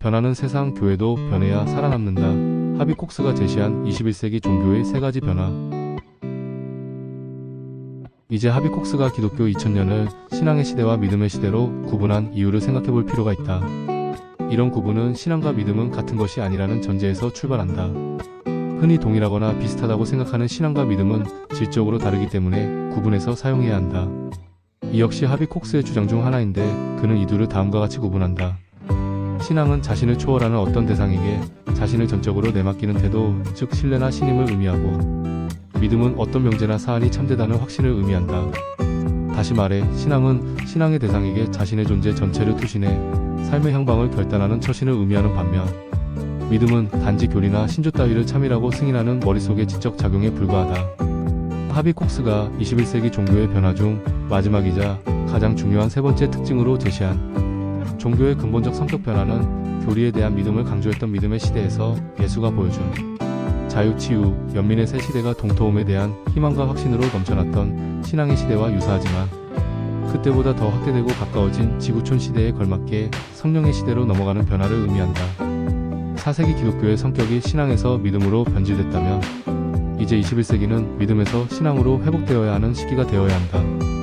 변하는 세상 교회도 변해야 살아남는다. 하비 콕스가 제시한 21세기 종교의 세 가지 변화. 이제 하비 콕스가 기독교 2000년을 신앙의 시대와 믿음의 시대로 구분한 이유를 생각해 볼 필요가 있다. 이런 구분은 신앙과 믿음은 같은 것이 아니라는 전제에서 출발한다. 흔히 동일하거나 비슷하다고 생각하는 신앙과 믿음은 질적으로 다르기 때문에 구분해서 사용해야 한다. 이 역시 하비 콕스의 주장 중 하나인데 그는 이 둘을 다음과 같이 구분한다. 신앙은 자신을 초월하는 어떤 대상에게 자신을 전적으로 내맡기는 태도, 즉 신뢰나 신임을 의미하고 믿음은 어떤 명제나 사안이 참되다는 확신을 의미한다. 다시 말해 신앙은 신앙의 대상에게 자신의 존재 전체를 투신해 삶의 향방을 결단하는 처신을 의미하는 반면 믿음은 단지 교리나 신조 따위를 참이라고 승인하는 머릿속의 지적 작용에 불과하다. 하비 콕스가 21세기 종교의 변화 중 마지막이자 가장 중요한 세 번째 특징으로 제시한 종교의 근본적 성격 변화는 교리에 대한 믿음을 강조했던 믿음의 시대에서 예수가 보여준 자유, 치유, 연민의 새 시대가 동토움에 대한 희망과 확신으로 넘쳐났던 신앙의 시대와 유사하지만 그때보다 더 확대되고 가까워진 지구촌 시대에 걸맞게 성령의 시대로 넘어가는 변화를 의미한다. 4세기 기독교의 성격이 신앙에서 믿음으로 변질됐다면 이제 21세기는 믿음에서 신앙으로 회복되어야 하는 시기가 되어야 한다.